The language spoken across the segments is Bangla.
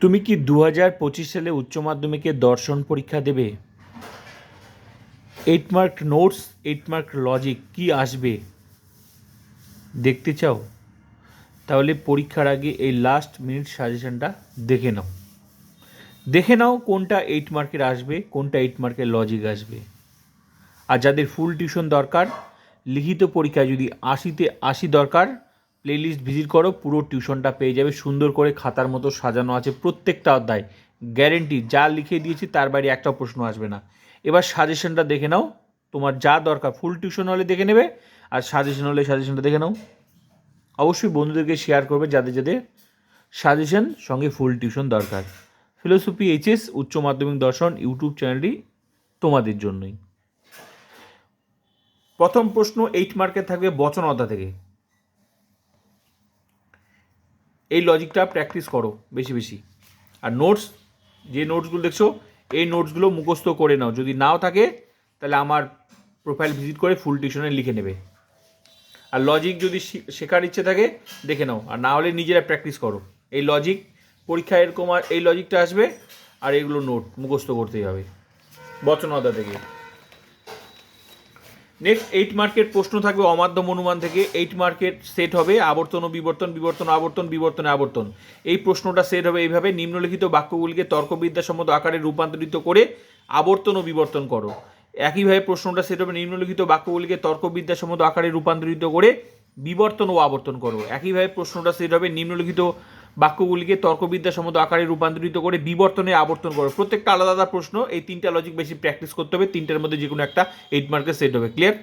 তুমি কি দু হাজার পঁচিশ সালে উচ্চ মাধ্যমিকে দর্শন পরীক্ষা দেবে? Eight mark notes eight mark logic কি আসবে? দেখতে চাও? তাহলে পরীক্ষার আগে এই লাস্ট মিনিট সাজেশনটা দেখে নাও। দেখে নাও কোনটা এইট মার্কের আসবে, কোনটা এইট মার্কের লজিক আসবে। আর যাদের ফুল টিউশন দরকার, লিখিত পরীক্ষায় যদি আশিতে আশি দরকার প্লেলিস্ট ভিজিট করো, পুরো টিউশনটা পেয়ে যাবে। সুন্দর করে খাতার মতো সাজানো আছে প্রত্যেকটা অধ্যায়। গ্যারেন্টি যা লিখে দিয়েছি, তার বাইরে একটা প্রশ্ন আসবে না। এবার সাজেশনটা দেখে নাও। তোমার যা দরকার ফুল টিউশন হলে দেখে নেবে। আর সাজেশন হলে সাজেশনটা দেখে নাও। অবশ্যই বন্ধুদেরকে শেয়ার করবে যাদের যাদের সাজেশন সঙ্গে ফুল টিউশন দরকার। ফিলোসফি এইচএস উচ্চ মাধ্যমিক দর্শন ইউটিউব চ্যানেলটি তোমাদের জন্যই। প্রথম প্রশ্ন এইট মার্কের থাকবে বচন অধ্যায় থেকে। এই লজিকটা প্র্যাকটিস করো বেশি বেশি। আর নোটস যে নোটসগুলো দেখছ, এই নোটসগুলো মুখস্থ করে নাও। যদি নাও থাকে, তাহলে আমার প্রোফাইল ভিজিট করে ফুল টিউশনে লিখে নেবে। আর লজিক যদি শেখার ইচ্ছে থাকে, দেখে নাও। আর না হলে নিজেরা প্র্যাকটিস করো। এই লজিক পরীক্ষায় এরকম এই লজিকটা আসবে, আর এগুলো নোট মুখস্থ করতেই হবে। বচনদা থেকে। নেক্সট এইট মার্কের প্রশ্ন থাকবে অমাধ্যম অনুমান থেকে। এইট মার্কের সেট হবে আবর্তন ও বিবর্তন বিবর্তন আবর্তন, বিবর্তনে আবর্তন। এই প্রশ্নটা সেট হবে এইভাবে। নিম্নলিখিত বাক্যগুলিকে তর্কবিদ্যাসম্মত আকারে রূপান্তরিত করে আবর্তন ও বিবর্তন করো। একইভাবে প্রশ্নটা সেট হবে নিম্নলিখিত বাক্যগুলিকে তর্কবিদ্যাসম্মত আকারে রূপান্তরিত করে বিবর্তন ও আবর্তন করো। একইভাবে প্রশ্নটা সেট হবে নিম্নলিখিত বাক্যগুলিকে তর্কবিদ্যা তর্কবিদ্যাসম্মত আকারে রূপান্তরিত করে বিবর্তনে আবর্তন করো। প্রত্যেকটা আলাদা আলাদা প্রশ্ন, এই তিনটা লজিক বেশি প্র্যাকটিস করতে হবে। তিনটার মধ্যে যে কোনো একটা এইট মার্কের সেট হবে। ক্লিয়ার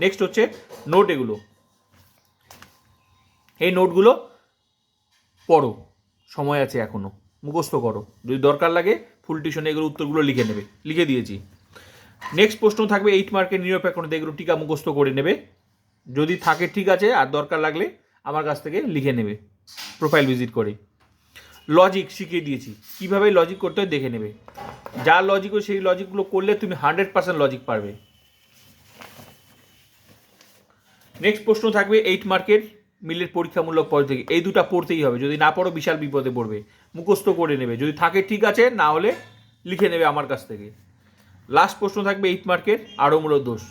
নেক্সট হচ্ছে নোট এগুলো। এই নোটগুলো পড়ো। সময় আছে এখনও মুখস্থ করো। যদি দরকার লাগে ফুল টিউশনে এগুলো উত্তরগুলো লিখে নেবে। লিখে দিয়েছি। নেক্সট প্রশ্ন থাকবে এইট মার্কের নিরপেক্ষণতা এগুলো টিকা মুখস্থ করে নেবে। যদি থাকে ঠিক আছে, আর দরকার লাগলে আমার কাছ থেকে লিখে নেবে। প্রোফাইল ভিজিট করে। লজিক শিখিয়ে দিয়েছি। কীভাবে লজিক করতে হয় দেখে নেবে। যা লজিক সেই লজিকগুলো করলে তুমি হান্ড্রেড পার্সেন্ট লজিক পারবে। নেক্সট প্রশ্ন থাকবে এইট মার্কের মিলের পরীক্ষামূলক পদ থেকে। এই দুটো পড়তেই হবে। যদি না পড়ো বিশাল বিপদে পড়বে। মুখস্থ করে নেবে। যদি থাকে ঠিক আছে, না হলে লিখে নেবে আমার কাছ থেকে। লাস্ট প্রশ্ন থাকবে এইট মার্কের আরোমূলক দোষ।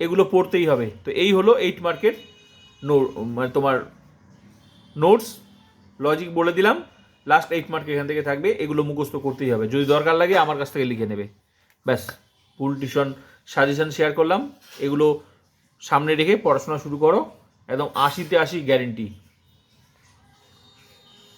এগুলো পড়তেই হবে। তো এই হলো এইট মার্কের নো মানে তোমার নোটস লজিক বলে দিলাম লাস্ট এইট মার্ক এখান থেকে থাকবে, এগুলো মুখস্থ করতেই হবে। যদি দরকার লাগে আমার কাছ থেকে লিখে নেবে। ব্যাস ফুল টিউশন সাজেশন শেয়ার করলাম, এগুলো সামনে রেখে পড়াশোনা শুরু করো, একদম আশিতে আশি গ্যারেন্টি